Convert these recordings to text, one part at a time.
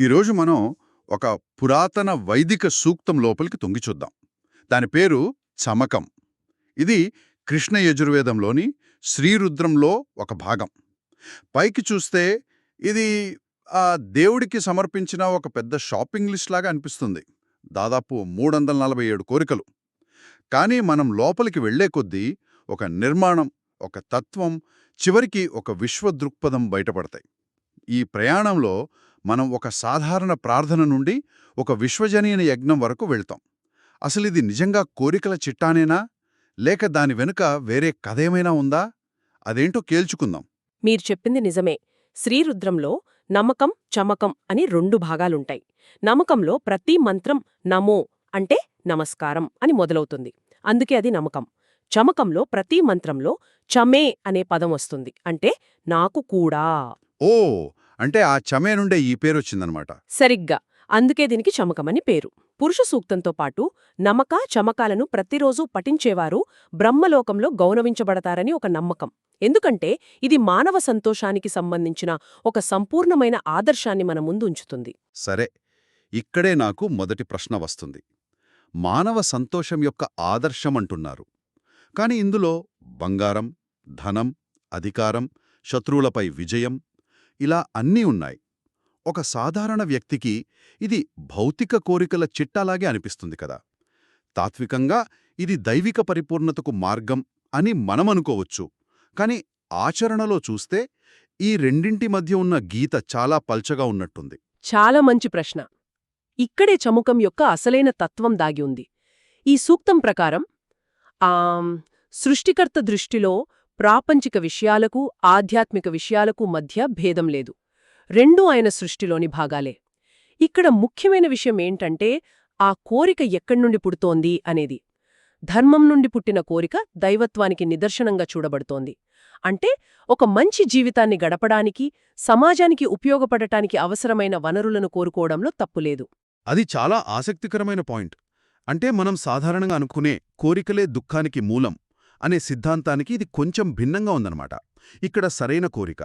ఈరోజు మనం ఒక పురాతన వైదిక సూక్తం లోపలికి తొంగిచూద్దాం దాని పేరు చమకం. ఇది కృష్ణ యజుర్వేదంలోని శ్రీరుద్రంలో ఒక భాగం. పైకి చూస్తే ఇది ఆ దేవుడికి సమర్పించిన ఒక పెద్ద షాపింగ్ లిస్ట్ లాగా అనిపిస్తుంది. దాదాపు మూడు వందల నలభై ఏడు కోరికలు. కానీ మనం లోపలికి వెళ్ళే కొద్దీ ఒక నిర్మాణం ఒక తత్వం చివరికి ఒక విశ్వ దృక్పథం బయటపడతాయి. ఈ ప్రయాణంలో మనం ఒక సాధారణ ప్రార్థన నుండి ఒక విశ్వజనీయ యజ్ఞం వరకు వెళ్తాం. అసలు ఇది నిజంగా కోరికల చిట్టానేనా? లేక దాని వెనుక వేరే కథ ఏమైనా ఉందా? అదేంటో కేల్చుకుందాం మీరు చెప్పింది నిజమే. శ్రీరుద్రంలో నమ్మకం చమకం అని రెండు భాగాలుంటాయి. నమ్మకంలో ప్రతి మంత్రం నమో అంటే నమస్కారం అని మొదలవుతుంది. అందుకే అది నమ్మకం చమకంలో ప్రతి మంత్రంలో చమే అనే పదం వస్తుంది. అంటే నాకు కూడా. ఓ అంటే ఆ చమే నుండే ఈ పేరు వచ్చిందనమాట. సరిగ్గా. అందుకే దీనికి చమకమని పేరు. పురుష సూక్తంతో పాటు నమక చమకాలను ప్రతిరోజూ పఠించేవారు బ్రహ్మలోకంలో గౌరవించబడతారని ఒక నమ్మకం. ఎందుకంటే ఇది మానవ సంతోషానికి సంబంధించిన ఒక సంపూర్ణమైన ఆదర్శాన్ని మన ముందు ఉంచుతుంది. సరే ఇక్కడే నాకు మొదటి ప్రశ్న వస్తుంది. మానవ సంతోషం యొక్క ఆదర్శం అంటున్నారు. కాని ఇందులో బంగారం ధనం అధికారం శత్రువులపై విజయం ఇలా అన్నీ ఉన్నాయి. ఒక సాధారణ వ్యక్తికి ఇది భౌతిక కోరికల చిట్టాలాగే అనిపిస్తుంది కదా. తాత్వికంగా ఇది దైవిక పరిపూర్ణతకు మార్గం అని మనమనుకోవచ్చు. కాని ఆచరణలో చూస్తే ఈ రెండింటి మధ్య ఉన్న గీత చాలా పల్చగా ఉన్నట్టుంది. చాలా మంచి ప్రశ్న. ఇక్కడే చముకం యొక్క అసలైన తత్వం దాగి ఉంది. ఈ సూక్తం ప్రకారం ఆ సృష్టికర్త దృష్టిలో ప్రాపంచిక విషయాలకు ఆధ్యాత్మిక విషయాలకు మధ్య భేదం లేదు. రెండూ ఆయన సృష్టిలోని భాగాలే. ఇక్కడ ముఖ్యమైన విషయం ఏంటంటే ఆ కోరిక ఎక్కడ్నుండి పుడుతోంది అనేది. ధర్మం నుండి పుట్టిన కోరిక దైవత్వానికి నిదర్శనంగా చూడబడుతోంది. అంటే ఒక మంచి జీవితాన్ని గడపడానికి సమాజానికి ఉపయోగపడటానికి అవసరమైన వనరులను కోరుకోవడంలో తప్పులేదు అది చాలా ఆసక్తికరమైన పాయింట్. అంటే మనం సాధారణంగా అనుకునే కోరికలే దుఃఖానికి మూలం. అనే సిద్ధాంతానికి ఇది కొంచెం భిన్నంగా ఉందన్నమాట. ఇక్కడ సరైన కోరిక.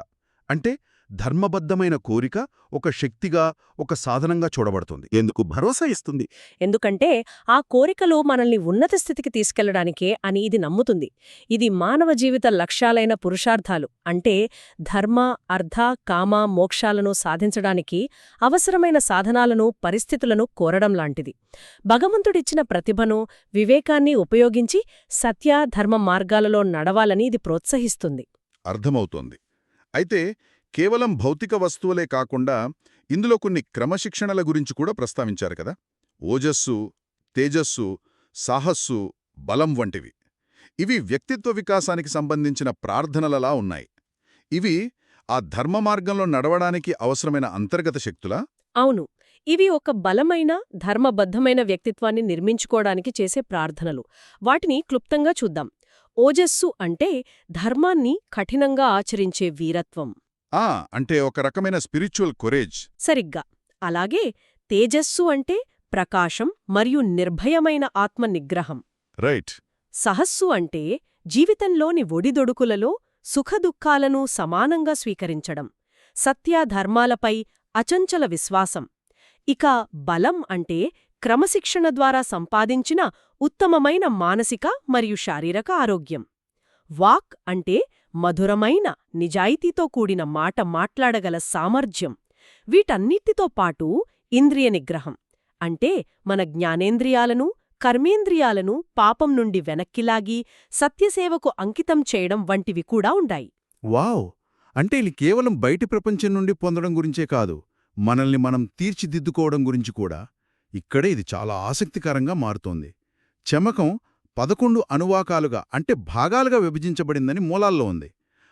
అంటే ధర్మబద్ధమైన కోరిక ఒక శక్తిగా ఒక సాధనంగా చూడబడుతుంది. ఎందుకు? భరోసా ఇస్తుంది. ఎందుకంటే ఆ కోరికలు మనల్ని ఉన్నత స్థితికి తీసుకెళ్ళడానికే అని ఇది నమ్ముతుంది. ఇది మానవ జీవిత లక్ష్యాలైన పురుషార్థాలు. అంటే ధర్మ అర్ధ కామ మోక్షాలను సాధించడానికి అవసరమైన సాధనాలను పరిస్థితులను కోరడం లాంటిది. భగవంతుడిచ్చిన ప్రతిభను వివేకాన్ని ఉపయోగించి సత్య ధర్మ మార్గాలలో నడవాలని ఇది ప్రోత్సహిస్తుంది. అర్థమవుతోంది. అయితే కేవలం భౌతిక వస్తువులే కాకుండా ఇందులో కొన్ని క్రమశిక్షణల గురించి కూడా ప్రస్తావించారు కదా. ఓజస్సు తేజస్సు సాహస్సు బలం వంటివి. ఇవి వ్యక్తిత్వ వికాసానికి సంబంధించిన ప్రార్థనలలా ఉన్నాయి. ఇవి ఆ ధర్మ మార్గంలో నడవడానికి అవసరమైన అంతర్గత శక్తులా? అవును. ఇవి ఒక బలమైన ధర్మబద్ధమైన వ్యక్తిత్వాన్ని నిర్మించుకోవడానికి చేసే ప్రార్థనలు. వాటిని క్లుప్తంగా చూద్దాం. ఓజస్సు అంటే ధర్మాన్ని కఠినంగా ఆచరించే వీరత్వం. ఆ అంటే ఒక రకమైన స్పిరిచువల్ కొరేజ్. సరిగ్గా. అలాగే తేజస్సు అంటే ప్రకాశం మరియు నిర్భయమైన ఆత్మ నిగ్రహం రైట్. సహస్సు అంటే జీవితంలోని ఒడిదొడుకులలో సుఖదుఖాలను సమానంగా స్వీకరించడం సత్యాధర్మాలపై అచంచల విశ్వాసం. ఇక బలం అంటే క్రమశిక్షణ ద్వారా సంపాదించిన ఉత్తమమైన మానసిక మరియు శారీరక ఆరోగ్యం. వాక్ అంటే మధురమైన నిజాయితీతో కూడిన మాట మాట్లాడగల సామర్థ్యం. వీటన్నిటితో పాటు ఇంద్రియ నిగ్రహం. అంటే మన జ్ఞానేంద్రియాలను కర్మేంద్రియాలను పాపం నుండి వెనక్కిలాగి సత్యసేవకు అంకితం చేయడం వంటివి కూడా ఉండాయి. వావ్! అంటే ఇది కేవలం బయటి ప్రపంచం నుండి పొందడం గురించే కాదు. మనల్ని మనం తీర్చిదిద్దుకోవడం గురించి కూడా. ఇక్కడే ఇది చాలా ఆసక్తికరంగా మారుతోంది. చెమకం పదకొండు అనువాకాలుగా అంటే భాగాలుగా విభజించబడిందని మూలాల్లో ఉంది.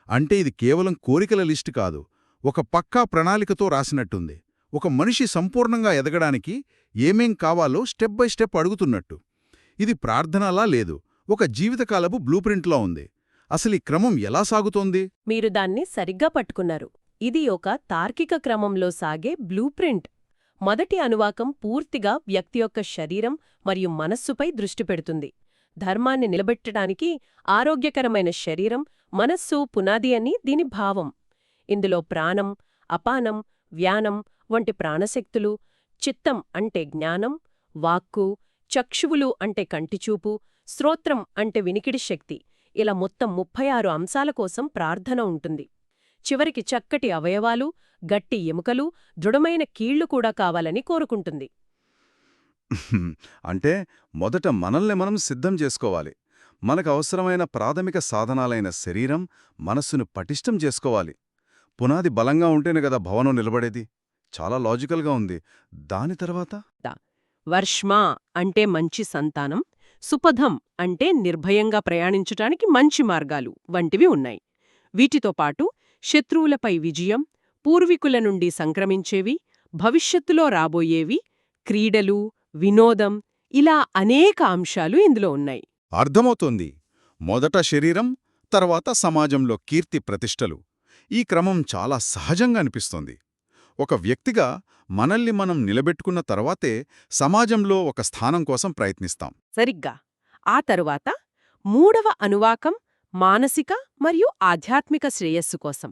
అంటే ఇది కేవలం కోరికల లిస్టు కాదు ఒక పక్కా ప్రణాళికతో రాసినట్టుంది. ఒక మనిషి సంపూర్ణంగా ఎదగడానికి ఏమేం కావాలో స్టెప్ బై స్టెప్ అడుగుతున్నట్టు. ఇది ప్రార్థనలా లేదు ఒక జీవితకాలపు బ్లూప్రింట్లా ఉంది. అసలు ఈ క్రమం ఎలా సాగుతోంది? మీరు దాన్ని సరిగ్గా పట్టుకున్నారు. ఇది ఒక తార్కిక క్రమంలో సాగే బ్లూప్రింట్ మొదటి అనువాకం పూర్తిగా వ్యక్తి యొక్క శరీరం మరియు మనస్సుపై దృష్టి పెడుతుంది. ధర్మాన్ని నిలబెట్టడానికి ఆరోగ్యకరమైన శరీరం మనస్సు పునాది అని దీని భావం. ఇందులో ప్రాణం అపానం వ్యానం వంటి ప్రాణశక్తులు చిత్తం అంటే జ్ఞానం వాక్కు చక్షువులు అంటే కంటిచూపు శ్రోత్రం అంటే వినికిడి శక్తి. ఇలా మొత్తం ముప్పై ఆరు అంశాల కోసం ప్రార్థన ఉంటుంది. చివరికి చక్కటి అవయవాలు గట్టి ఎముకలు దృఢమైన కీళ్ళు కూడా కావాలని కోరుకుంటుంది. అంటే మొదట మనల్ని మనం సిద్ధం చేసుకోవాలి. మనకు అవసరమైన ప్రాథమిక సాధనాలైన శరీరం మనస్సును పటిష్టం చేసుకోవాలి. పునాది బలంగా ఉంటేనే కదా భవనం నిలబడేది. చాలా లాజికల్గా ఉంది. దాని తర్వాత? వర్ష్మా అంటే మంచి సంతానం సుపథం అంటే నిర్భయంగా ప్రయాణించటానికి మంచి మార్గాలు వంటివి ఉన్నాయి. వీటితో పాటు శత్రువులపై విజయం పూర్వీకుల నుండి సంక్రమించేవి భవిష్యత్తులో రాబోయేవి క్రీడలు వినోదం ఇలా అనేక అంశాలు ఇందులో ఉన్నాయి. అర్థమవుతోంది. మొదట శరీరం తర్వాత సమాజంలో కీర్తి ప్రతిష్టలు. ఈ క్రమం చాలా సహజంగా అనిపిస్తోంది. ఒక వ్యక్తిగా మనల్ని మనం నిలబెట్టుకున్న తర్వాతే సమాజంలో ఒక స్థానం కోసం ప్రయత్నిస్తాం. సరిగ్గా. ఆ తరువాత మూడవ అనువాకం మానసిక మరియు ఆధ్యాత్మిక శ్రేయస్సు కోసం.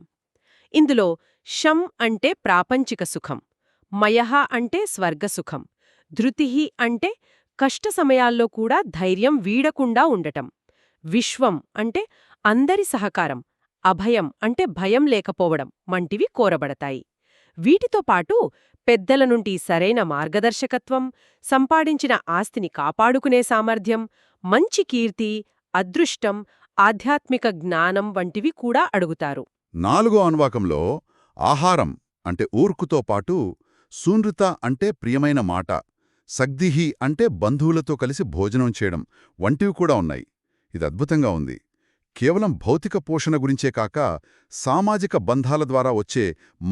ఇందులో షం అంటే ప్రాపంచిక సుఖం మయహ అంటే స్వర్గసుఖం ధృతిహి అంటే కష్ట సమయాల్లో కూడా ధైర్యం వీడకుండా ఉండటం. విశ్వం అంటే అందరి సహకారం అభయం అంటే భయం లేకపోవడం వంటివి కోరబడతాయి. వీటితో పాటు పెద్దల నుండి సరైన మార్గదర్శకత్వం సంపాదించిన ఆస్తిని కాపాడుకునే సామర్థ్యం మంచి కీర్తి అదృష్టం ఆధ్యాత్మిక జ్ఞానం వంటివి కూడా అడుగుతారు. నాలుగో అనువాకంలో ఆహారం అంటే ఊర్కుతో పాటు సూనృత అంటే ప్రియమైన మాట. సగ్దిహి అంటే బంధువులతో కలిసి భోజనం చేయడం వంటివి కూడా ఉన్నాయి. ఇది అద్భుతంగా ఉంది. కేవలం భౌతిక పోషణ గురించే కాక సామాజిక బంధాల ద్వారా వచ్చే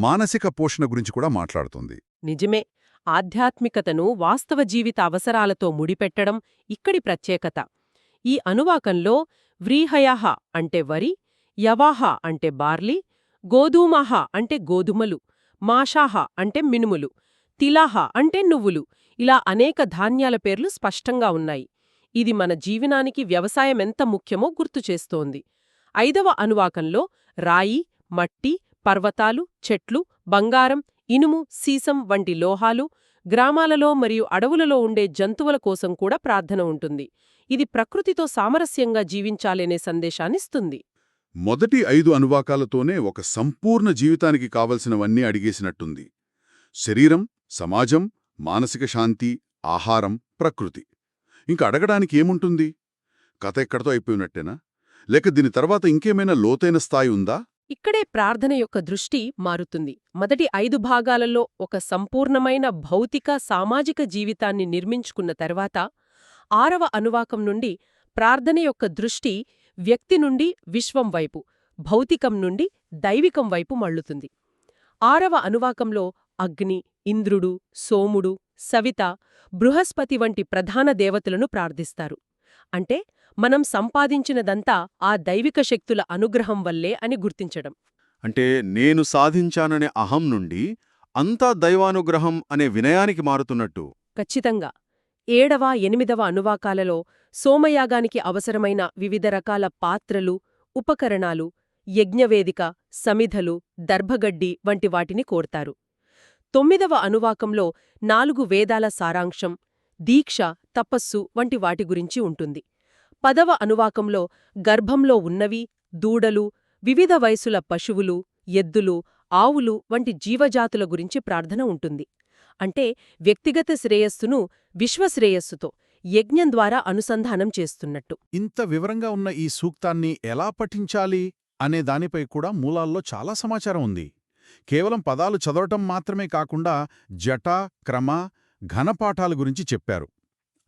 మానసిక పోషణ గురించి కూడా మాట్లాడుతుంది. నిజమే. ఆధ్యాత్మికతను వాస్తవ జీవిత అవసరాలతో ముడిపెట్టడం ఇక్కడి ప్రత్యేకత. ఈ అనువాకంలో వ్రీహయహ అంటే వరి యవాహ అంటే బార్లీ గోధూమహ అంటే గోధుమలు మాషాహ అంటే మినుములు తిలాహ అంటే నువ్వులు. ఇలా అనేక ధాన్యాల పేర్లు స్పష్టంగా ఉన్నాయి. ఇది మన జీవనానికి వ్యవసాయం ఎంత ముఖ్యమో గుర్తుచేస్తోంది ఐదవ అనువాకంలో రాయి మట్టి పర్వతాలు చెట్లు బంగారం ఇనుము సీసం వంటి లోహాలు గ్రామాలలో మరియు అడవులలో ఉండే జంతువుల కోసం కూడా ప్రార్థన ఉంటుంది. ఇది ప్రకృతితో సామరస్యంగా జీవించాలనే సందేశాన్నిస్తుంది మొదటి ఐదు అనువాకాలతోనే ఒక సంపూర్ణ జీవితానికి కావలసినవన్నీ అడిగేసినట్టుంది. శరీరం సమాజం మానసిక శాంతి ఆహారం ప్రకృతి. ఇంక అడగడానికి ఏముంటుంది? కథ ఎక్కడితో అయిపోయినట్టేనా? లేక దీని తర్వాత ఇంకేమైనా లోతైన స్థాయి ఉందా? ఇక్కడే ప్రార్థన యొక్క దృష్టి మారుతుంది. మొదటి ఐదు భాగాలలో ఒక సంపూర్ణమైన భౌతిక సామాజిక జీవితాన్ని నిర్మించుకున్న తర్వాత ఆరవ అనువాకం నుండి ప్రార్థన యొక్క దృష్టి వ్యక్తి నుండి విశ్వం వైపు భౌతికం నుండి దైవికం వైపు మళ్ళుతుంది. ఆరవ అనువాకంలో అగ్ని ఇంద్రుడు సోముడు సవిత బృహస్పతి వంటి ప్రధాన దేవతలను ప్రార్థిస్తారు. అంటే మనం సంపాదించినదంతా ఆ దైవిక శక్తుల అనుగ్రహం వల్లే అని గుర్తించడం. అంటే నేను సాధించాననే అహం నుండి అంతా దైవానుగ్రహం అనే వినయానికి మారుతున్నట్టు. ఖచ్చితంగా. ఏడవ ఎనిమిదవ అనువాకాలలో సోమయాగానికి అవసరమైన వివిధ రకాల పాత్రలు ఉపకరణాలు యజ్ఞవేదిక సమిధలు దర్భగడ్డి వంటి వాటిని కోర్తారు. తొమ్మిదవ అనువాకంలో నాలుగు వేదాల సారాంశం దీక్ష తపస్సు వంటి వాటి గురించి ఉంటుంది. పదవ అనువాకంలో గర్భంలో ఉన్నవి దూడలు వివిధ వయసుల పశువులు ఎద్దులు ఆవులు వంటి జీవజాతుల గురించి ప్రార్థన ఉంటుంది. అంటే వ్యక్తిగత శ్రేయస్సును విశ్వశ్రేయస్సుతో యజ్ఞం ద్వారా అనుసంధానం చేస్తున్నట్టు. ఇంత వివరంగా ఉన్న ఈ సూక్తాన్ని ఎలా పఠించాలి అనే దానిపై కూడా మూలాల్లో చాలా సమాచారం ఉంది. కేవలం పదాలు చదవటం మాత్రమే కాకుండా జట క్రమ ఘనపాఠాల గురించి చెప్పారు.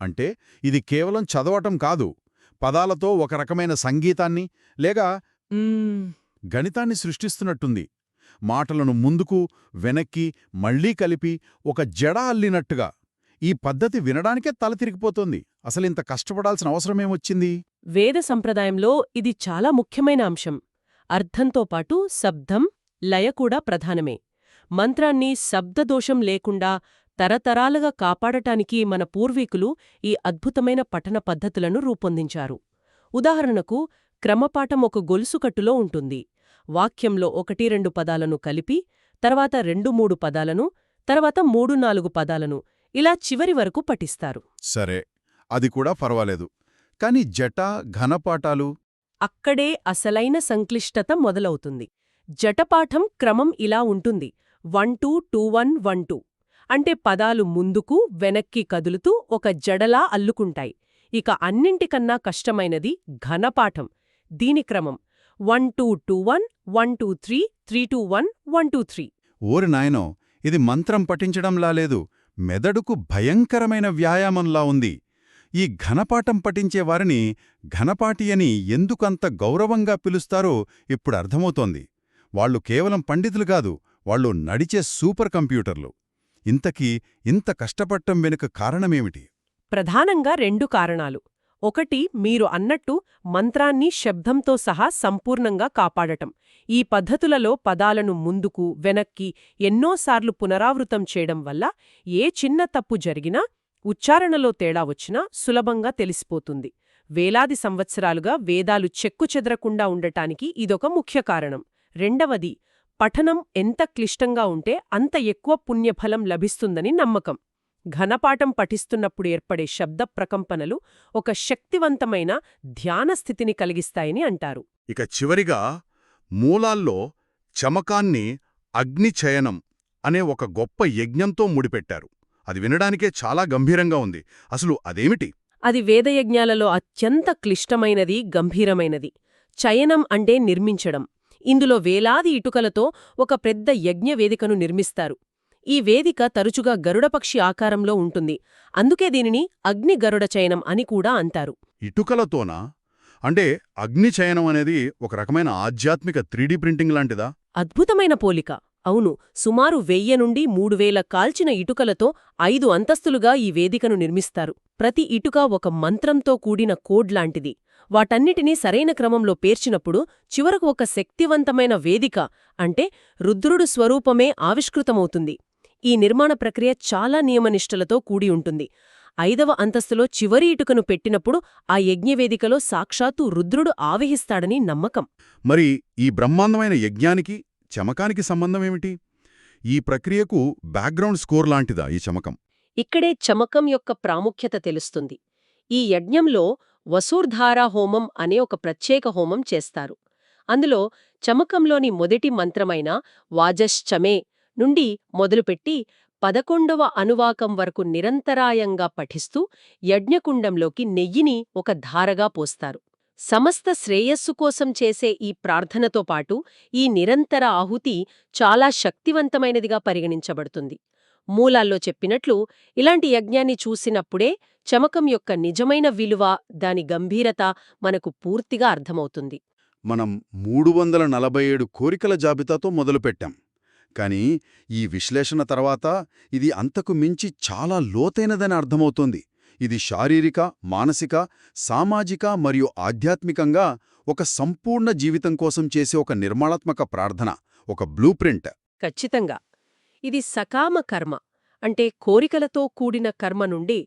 అంటే ఇది కేవలం చదవటం కాదు పదాలతో ఒక రకమైన సంగీతాన్ని లేక గణితాన్ని సృష్టిస్తున్నట్టుంది. మాటలను ముందుకు వెనక్కి మళ్ళీ కలిపి ఒక జడ అల్లినట్టుగా ఈ పద్ధతి వినడానికే తల తిరిగిపోతోంది. అసలింత కష్టపడాల్సిన అవసరమేమొచ్చింది వేద సంప్రదాయంలో ఇది చాలా ముఖ్యమైన అంశం. అర్థంతో పాటు శబ్దం లయ కూడా ప్రధానమే. మంత్రాన్ని శబ్దదోషం లేకుండా తరతరాలుగా కాపాడటానికి మన పూర్వీకులు ఈ అద్భుతమైన పఠన పద్ధతులను రూపొందించారు. ఉదాహరణకు క్రమపాఠం ఒక గొలుసుకట్టులో ఉంటుంది. వాక్యంలో ఒకటి రెండు పదాలను కలిపి తర్వాత రెండు మూడు పదాలను తర్వాత మూడు నాలుగు పదాలను ఇలా చివరి వరకు పఠిస్తారు. సరే అది కూడా పర్వాలేదు. కాని జట ఘనపాఠాలు అక్కడే అసలైన సంక్లిష్టత మొదలవుతుంది. జటపాఠం క్రమం ఇలా ఉంటుంది. One two two one one two. అంటే పదాలు ముందుకు వెనక్కి కదులుతూ ఒక జడలా అల్లుకుంటాయి. ఇక అన్నింటికన్నా కష్టమైనది ఘనపాఠం. దీని క్రమం. One two two one one two three three two one one two three. ఓరి నాయనో ఇది మంత్రం పఠించడంలా లేదు. మెదడుకు భయంకరమైన వ్యాయామంలా ఉంది. ఈ ఘనపాఠం పఠించే వారిని ఘనపాటి అని ఎందుకంత గౌరవంగా పిలుస్తారో ఇప్పుడు అర్థమవుతోంది. వాళ్ళు కేవలం పండితులు కాదు వాళ్ళు నడిచే సూపర్ కంప్యూటర్లు. ఇంతకీ ఇంత కష్టపడటం వెనుక కారణమేమిటి? ప్రధానంగా రెండు కారణాలు. ఒకటి మీరు అన్నట్టు మంత్రాన్ని శబ్దంతో సహా సంపూర్ణంగా కాపాడటం. ఈ పద్ధతులలో పదాలను ముందుకు వెనక్కి ఎన్నోసార్లు పునరావృతం చేయడం వల్ల ఏ చిన్న తప్పు జరిగినా ఉచ్చారణలో తేడా వచ్చినా సులభంగా తెలిసిపోతుంది. వేలాది సంవత్సరాలుగా వేదాలు చెక్కుచెదరకుండా ఉండటానికి ఇదొక ముఖ్య కారణం. రెండవది పఠనం ఎంత క్లిష్టంగా ఉంటే అంత ఎక్కువ పుణ్యఫలం లభిస్తుందని నమ్మకం. ఘనపాఠం పఠిస్తున్నప్పుడు ఏర్పడే శబ్ద ప్రకంపనలు ఒక శక్తివంతమైన ధ్యానస్థితిని కలిగిస్తాయని అంటారు. ఇక చివరిగా మూలాల్లో చమకాన్ని అగ్నిచయనం అనే ఒక గొప్ప యజ్ఞంతో ముడిపెట్టారు. అది వినడానికే చాలా గంభీరంగా ఉంది. అసలు అదేమిటి? అది వేదయజ్ఞాలలో అత్యంత క్లిష్టమైనది గంభీరమైనది. చయనం అంటే నిర్మించడం. ఇందులో వేలాది ఇటుకలతో ఒక పెద్ద యజ్ఞ వేదికను నిర్మిస్తారు. ఈ వేదిక తరచుగా గరుడపక్షి ఆకారంలో ఉంటుంది. అందుకే దీనిని అగ్ని గరుడ చయనం అని కూడా అంటారు. ఇటుకలతోనా? అంటే అగ్నిచయనం అనేది ఒక రకమైన ఆధ్యాత్మిక త్రీడీ ప్రింటింగ్ లాంటిదా? అద్భుతమైన పోలిక. అవును సుమారు వెయ్య నుండి మూడు వేల కాల్చిన ఇటుకలతో ఐదు అంతస్తులుగా ఈ వేదికను నిర్మిస్తారు. ప్రతి ఇటుక ఒక మంత్రంతో కూడిన కోడ్ లాంటిది. వాటన్నిటినీ సరైన క్రమంలో పేర్చినప్పుడు చివరకు ఒక శక్తివంతమైన వేదిక అంటే రుద్రుడు స్వరూపమే ఆవిష్కృతమవుతుంది. ఈ నిర్మాణ ప్రక్రియ చాలా నియమనిష్టలతో కూడి ఉంటుంది. ఐదవ అంతస్తులో చివరి ఇటుకను పెట్టినప్పుడు ఆ యజ్ఞవేదికలో సాక్షాత్తు రుద్రుడు ఆవహిస్తాడని నమ్మకం. మరి ఈ బ్రహ్మాండమైన యజ్ఞానికి చమకానికి సంబంధమేమిటి ఈ ప్రక్రియకు బ్యాక్గ్రౌండ్ స్కోర్ లాంటిదా ఈ చమకం? ఇక్కడే చమకం యొక్క ప్రాముఖ్యత తెలుస్తుంది. ఈ యజ్ఞంలో వసూర్ధారా హోమం అనే ఒక ప్రత్యేక హోమం చేస్తారు. అందులో చమకంలోని మొదటి మంత్రమైన వాజశ్చమే నుండి మొదలుపెట్టి పదకొండవ అనువాకం వరకు నిరంతరాయంగా పఠిస్తూ యజ్ఞకుండంలోకి నెయ్యిని ఒక ధారగా పోస్తారు. సమస్త శ్రేయస్సు కోసం చేసే ఈ ప్రార్థనతో పాటు ఈ నిరంతర ఆహుతి చాలా శక్తివంతమైనదిగా పరిగణించబడుతుంది. మూలాల్లో చెప్పినట్లు ఇలాంటి యజ్ఞాన్ని చూసినప్పుడే చమకం యొక్క నిజమైన విలువ దాని గంభీరత మనకు పూర్తిగా అర్థమవుతుంది. మనం మూడు వందల నలభై ఏడు కోరికల జాబితాతో మొదలుపెట్టాం. కానీ ఈ విశ్లేషణ తర్వాత ఇది అంతకు మించి చాలా లోతైనదని అర్థమవుతోంది. ఇది శారీరక మానసిక సామాజిక మరియు ఆధ్యాత్మికంగా ఒక సంపూర్ణ జీవితం కోసం చేసే ఒక నిర్మాణాత్మక ప్రార్థన ఒక బ్లూ ప్రింట్. ఖచ్చితంగా. ఇది సకామ కర్మ అంటే కోరికలతో కూడిన కర్మ నుండి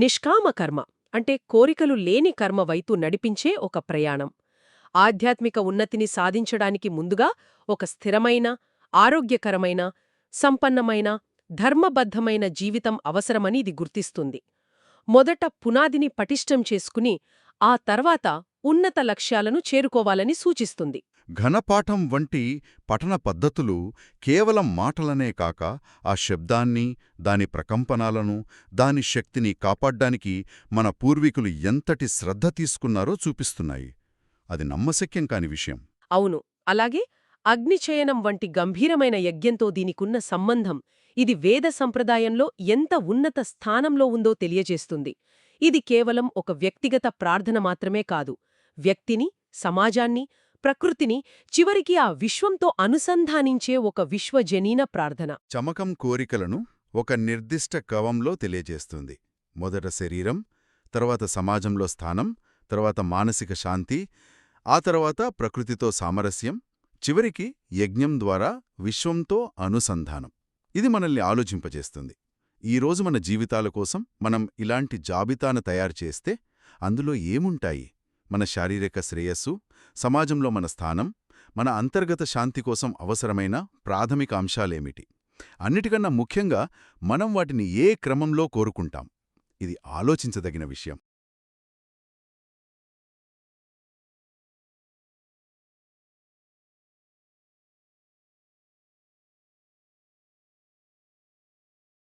నిష్కామ కర్మ అంటే కోరికలు లేని కర్మ వైపు నడిపించే ఒక ప్రయాణం. ఆధ్యాత్మిక ఉన్నతిని సాధించడానికి ముందుగా ఒక స్థిరమైన ఆరోగ్యకరమైన సంపన్నమైన ధర్మబద్ధమైన జీవితం అవసరమని ఇది గుర్తిస్తుంది. మొదట పునాదిని పటిష్టం చేసుకుని ఆ తర్వాత ఉన్నత లక్ష్యాలను చేరుకోవాలని సూచిస్తుంది. ఘనపాఠం వంటి పఠన పద్ధతులు కేవలం మాటలనే కాక ఆ శబ్దాన్ని దాని ప్రకంపనాలను దాని శక్తిని కాపాడ్డానికి మన పూర్వీకులు ఎంతటి శ్రద్ధ తీసుకున్నారో చూపిస్తున్నాయి. అది నమ్మశక్యం కాని విషయం. అవును. అలాగే అగ్నిచయనం వంటి గంభీరమైన యజ్ఞంతో దీనికున్న సంబంధం ఇది వేద సంప్రదాయంలో ఎంత ఉన్నత స్థానంలో ఉందో తెలియజేస్తుంది. ఇది కేవలం ఒక వ్యక్తిగత ప్రార్థన మాత్రమే కాదు వ్యక్తిని సమాజాన్ని ప్రకృతిని చివరికి ఆ విశ్వంతో అనుసంధానించే ఒక విశ్వజనీన ప్రార్థన. చమకం కోరికలను ఒక నిర్దిష్ట కవంలో తెలియజేస్తుంది. మొదట శరీరం తర్వాత సమాజంలో స్థానం తర్వాత మానసిక శాంతి ఆ తర్వాత ప్రకృతితో సామరస్యం చివరికి యజ్ఞం ద్వారా విశ్వంతో అనుసంధానం. ఇది మనల్ని ఆలోచింపజేస్తుంది. ఈరోజు మన జీవితాల కోసం మనం ఇలాంటి జాబితాను తయారు చేస్తే అందులో ఏముంటాయి? మన శారీరక శ్రేయస్సు సమాజంలో మన స్థానం మన అంతర్గత శాంతి కోసం అవసరమైన ప్రాథమిక అంశాలేమిటి? అన్నిటికన్నా ముఖ్యంగా మనం వాటిని ఏ క్రమంలో కోరుకుంటాం? ఇది ఆలోచించదగిన విషయం.